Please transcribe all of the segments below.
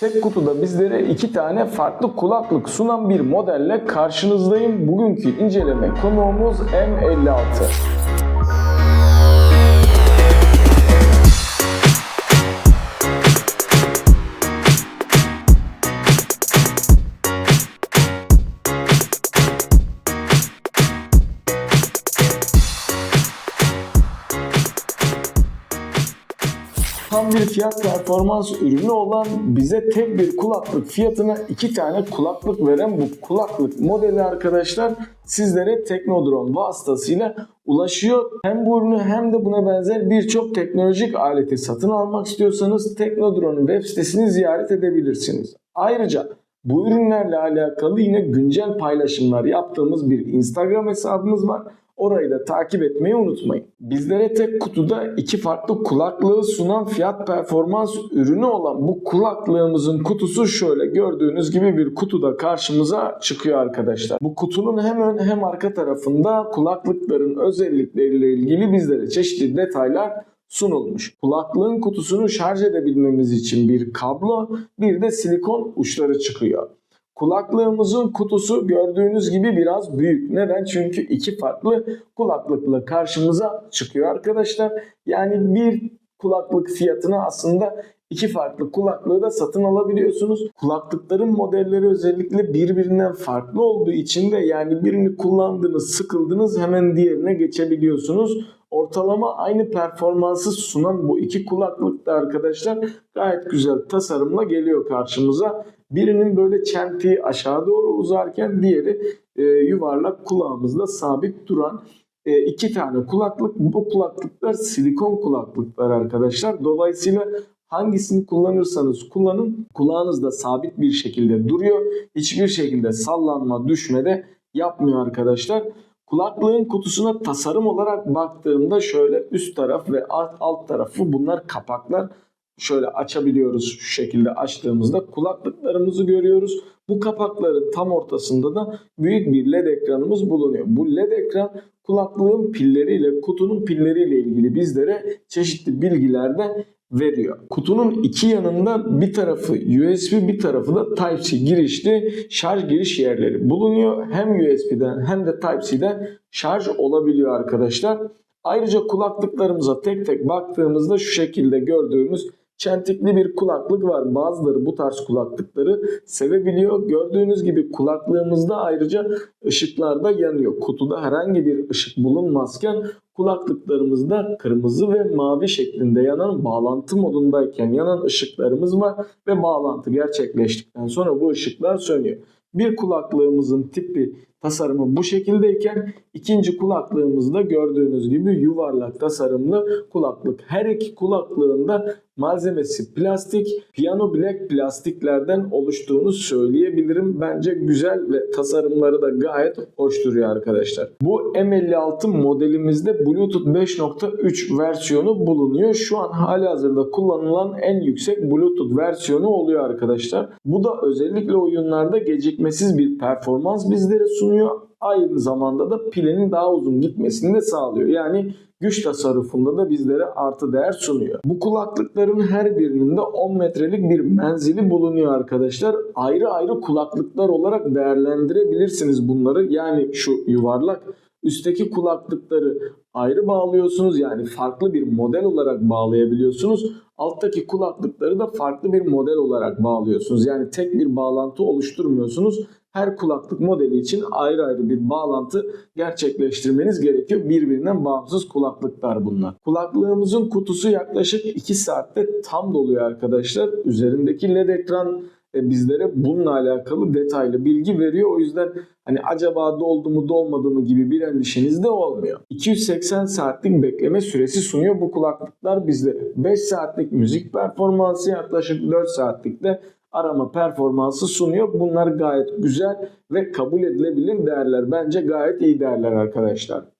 Tek kutuda bizlere iki tane farklı kulaklık sunan bir modelle karşınızdayım. Bugünkü inceleme konuğumuz M56. Tam bir fiyat performans ürünü olan bize tek bir kulaklık fiyatına iki tane kulaklık veren bu kulaklık modeli arkadaşlar sizlere Teknodrone vasıtasıyla ulaşıyor. Hem bu ürünü hem de buna benzer birçok teknolojik aleti satın almak istiyorsanız Teknodrone'un web sitesini ziyaret edebilirsiniz. Ayrıca bu ürünlerle alakalı yine güncel paylaşımlar yaptığımız bir Instagram hesabımız var. Orayı da takip etmeyi unutmayın. Bizlere tek kutuda iki farklı kulaklığı sunan fiyat performans ürünü olan bu kulaklığımızın kutusu şöyle gördüğünüz gibi bir kutuda karşımıza çıkıyor arkadaşlar. Bu kutunun hem ön hem arka tarafında kulaklıkların özellikleriyle ilgili bizlere çeşitli detaylar sunulmuş. Kulaklığın kutusunu şarj edebilmemiz için bir kablo, bir de silikon uçları çıkıyor. Kulaklığımızın kutusu gördüğünüz gibi biraz büyük. Neden? Çünkü iki farklı kulaklıkla karşımıza çıkıyor arkadaşlar. Yani bir kulaklık fiyatına aslında iki farklı kulaklığı da satın alabiliyorsunuz. Kulaklıkların modelleri özellikle birbirinden farklı olduğu için de yani birini kullandınız, sıkıldınız hemen diğerine geçebiliyorsunuz. Ortalama aynı performansı sunan bu iki kulaklık da arkadaşlar gayet güzel tasarımla geliyor karşımıza. Birinin böyle çentiği aşağı doğru uzarken diğeri e, yuvarlak kulağımızda sabit duran e, iki tane kulaklık. Bu kulaklıklar silikon kulaklıklar arkadaşlar. Dolayısıyla hangisini kullanırsanız kullanın kulağınızda sabit bir şekilde duruyor. Hiçbir şekilde sallanma, düşme de yapmıyor arkadaşlar. Kulaklığın kutusuna tasarım olarak baktığımda şöyle üst taraf ve alt, alt tarafı bunlar kapaklar. Şöyle açabiliyoruz şu şekilde açtığımızda kulaklıklarımızı görüyoruz. Bu kapakların tam ortasında da büyük bir led ekranımız bulunuyor. Bu led ekran kulaklığın pilleriyle kutunun pilleriyle ilgili bizlere çeşitli bilgiler de veriyor. Kutunun iki yanında bir tarafı USB bir tarafı da Type-C girişli şarj giriş yerleri bulunuyor. Hem USB'den hem de Type-C'den şarj olabiliyor arkadaşlar. Ayrıca kulaklıklarımıza tek tek baktığımızda şu şekilde gördüğümüz çentikli bir kulaklık var. Bazıları bu tarz kulaklıkları sevebiliyor. Gördüğünüz gibi kulaklığımızda ayrıca ışıklar da yanıyor. Kutuda herhangi bir ışık bulunmazken kulaklıklarımızda kırmızı ve mavi şeklinde yanan bağlantı modundayken yanan ışıklarımız var ve bağlantı gerçekleştikten sonra bu ışıklar sönüyor. Bir kulaklığımızın tipi tasarımı bu şekildeyken ikinci kulaklığımızda gördüğünüz gibi yuvarlak tasarımlı kulaklık. Her iki kulaklığında malzemesi plastik, piano black plastiklerden oluştuğunu söyleyebilirim. Bence güzel ve tasarımları da gayet hoş duruyor arkadaşlar. Bu M56 modelimizde Bluetooth 5.3 versiyonu bulunuyor. Şu an hali hazırda kullanılan en yüksek Bluetooth versiyonu oluyor arkadaşlar. Bu da özellikle oyunlarda gecikmesiz bir performans bizlere sunuyor. Aynı zamanda da pilinin daha uzun gitmesini de sağlıyor. Yani güç tasarrufunda da bizlere artı değer sunuyor. Bu kulaklıkların her birinin de 10 metrelik bir menzili bulunuyor arkadaşlar. Ayrı ayrı kulaklıklar olarak değerlendirebilirsiniz bunları. Yani şu yuvarlak üstteki kulaklıkları ayrı bağlıyorsunuz. Yani farklı bir model olarak bağlayabiliyorsunuz. Alttaki kulaklıkları da farklı bir model olarak bağlıyorsunuz. Yani tek bir bağlantı oluşturmuyorsunuz. Her kulaklık modeli için ayrı ayrı bir bağlantı gerçekleştirmeniz gerekiyor. Birbirinden bağımsız kulaklıklar bunlar. Kulaklığımızın kutusu yaklaşık 2 saatte tam doluyor arkadaşlar. Üzerindeki led ekran bizlere bununla alakalı detaylı bilgi veriyor. O yüzden hani acaba doldu mu dolmadı mı gibi bir endişeniz de olmuyor. 280 saatlik bekleme süresi sunuyor bu kulaklıklar bizlere. 5 saatlik müzik performansı yaklaşık 4 saatlik de arama performansı sunuyor. Bunlar gayet güzel ve kabul edilebilir değerler. Bence gayet iyi değerler arkadaşlar.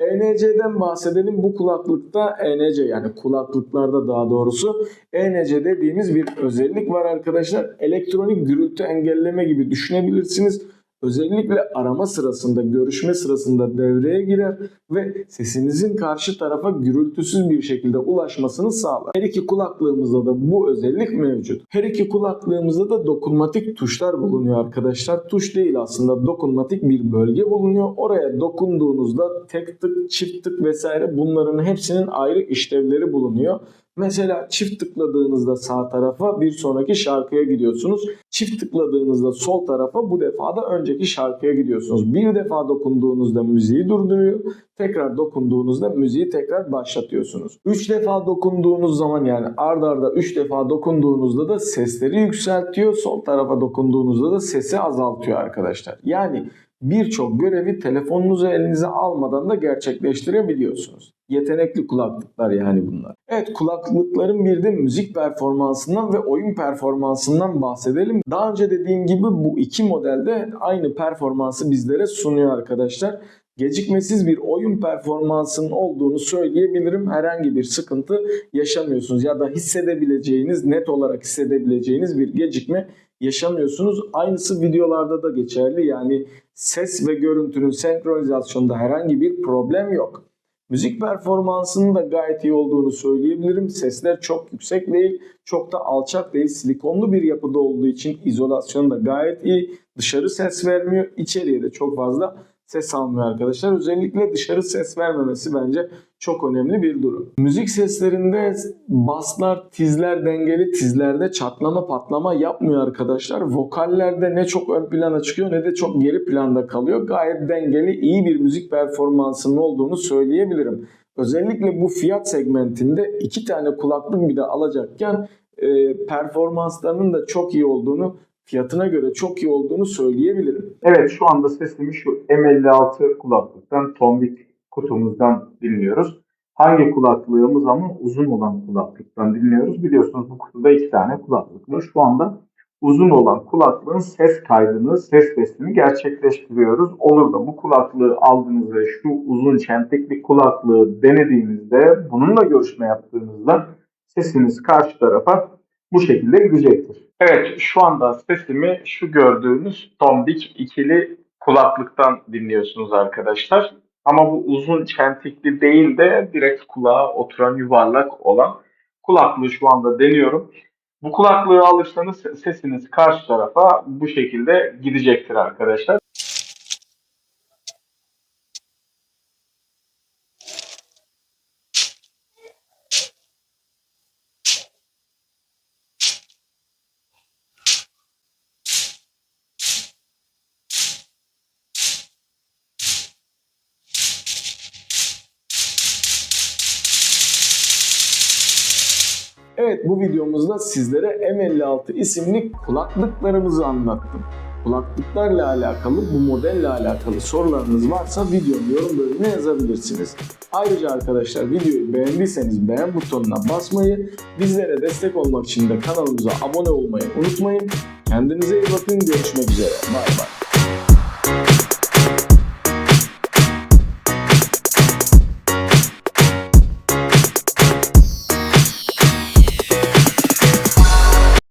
ENC'den bahsedelim. Bu kulaklıkta ENC yani kulaklıklarda daha doğrusu ENC dediğimiz bir özellik var arkadaşlar. Elektronik gürültü engelleme gibi düşünebilirsiniz. Özellikle arama sırasında, görüşme sırasında devreye girer ve sesinizin karşı tarafa gürültüsüz bir şekilde ulaşmasını sağlar. Her iki kulaklığımızda da bu özellik mevcut. Her iki kulaklığımızda da dokunmatik tuşlar bulunuyor arkadaşlar. Tuş değil aslında dokunmatik bir bölge bulunuyor. Oraya dokunduğunuzda tek tık, çift tık vesaire bunların hepsinin ayrı işlevleri bulunuyor. Mesela çift tıkladığınızda sağ tarafa bir sonraki şarkıya gidiyorsunuz. Çift tıkladığınızda sol tarafa bu defa da önceki şarkıya gidiyorsunuz. Bir defa dokunduğunuzda müziği durduruyor. Tekrar dokunduğunuzda müziği tekrar başlatıyorsunuz. Üç defa dokunduğunuz zaman yani ard arda üç defa dokunduğunuzda da sesleri yükseltiyor. Sol tarafa dokunduğunuzda da sesi azaltıyor arkadaşlar. Yani birçok görevi telefonunuzu elinize almadan da gerçekleştirebiliyorsunuz. Yetenekli kulaklıklar yani bunlar. Evet kulaklıkların bir de müzik performansından ve oyun performansından bahsedelim. Daha önce dediğim gibi bu iki modelde aynı performansı bizlere sunuyor arkadaşlar. Gecikmesiz bir oyun performansının olduğunu söyleyebilirim. Herhangi bir sıkıntı yaşamıyorsunuz ya da hissedebileceğiniz, net olarak hissedebileceğiniz bir gecikme yaşamıyorsunuz. Aynısı videolarda da geçerli. Yani ses ve görüntünün senkronizasyonunda herhangi bir problem yok. Müzik performansının da gayet iyi olduğunu söyleyebilirim. Sesler çok yüksek değil, çok da alçak değil. Silikonlu bir yapıda olduğu için izolasyonu da gayet iyi. Dışarı ses vermiyor, içeriye de çok fazla ses almıyor arkadaşlar. Özellikle dışarı ses vermemesi bence çok önemli bir durum. Müzik seslerinde baslar, tizler dengeli, tizlerde çatlama patlama yapmıyor arkadaşlar. Vokallerde ne çok ön plana çıkıyor ne de çok geri planda kalıyor. Gayet dengeli, iyi bir müzik performansının olduğunu söyleyebilirim. Özellikle bu fiyat segmentinde iki tane kulaklık bir de alacakken e, performanslarının da çok iyi olduğunu fiyatına göre çok iyi olduğunu söyleyebilirim. Evet şu anda sesimi şu M56 kulaklıktan tombik kutumuzdan dinliyoruz. Hangi kulaklığımız ama uzun olan kulaklıktan dinliyoruz. Biliyorsunuz bu kutuda iki tane kulaklık var. Şu anda uzun olan kulaklığın ses kaydını, ses testini gerçekleştiriyoruz. Olur da bu kulaklığı aldığınızda şu uzun çentikli kulaklığı denediğinizde bununla görüşme yaptığınızda sesiniz karşı tarafa bu şekilde gidecektir. Evet şu anda sesimi şu gördüğünüz tombik ikili kulaklıktan dinliyorsunuz arkadaşlar. Ama bu uzun çentikli değil de direkt kulağa oturan yuvarlak olan kulaklığı şu anda deniyorum. Bu kulaklığı alırsanız sesiniz karşı tarafa bu şekilde gidecektir arkadaşlar. Bu videomuzda sizlere M56 isimli kulaklıklarımızı anlattım. Kulaklıklarla alakalı, bu modelle alakalı sorularınız varsa videonun yorum bölümüne yazabilirsiniz. Ayrıca arkadaşlar videoyu beğendiyseniz beğen butonuna basmayı, bizlere destek olmak için de kanalımıza abone olmayı unutmayın. Kendinize iyi bakın, görüşmek üzere. Bay bay.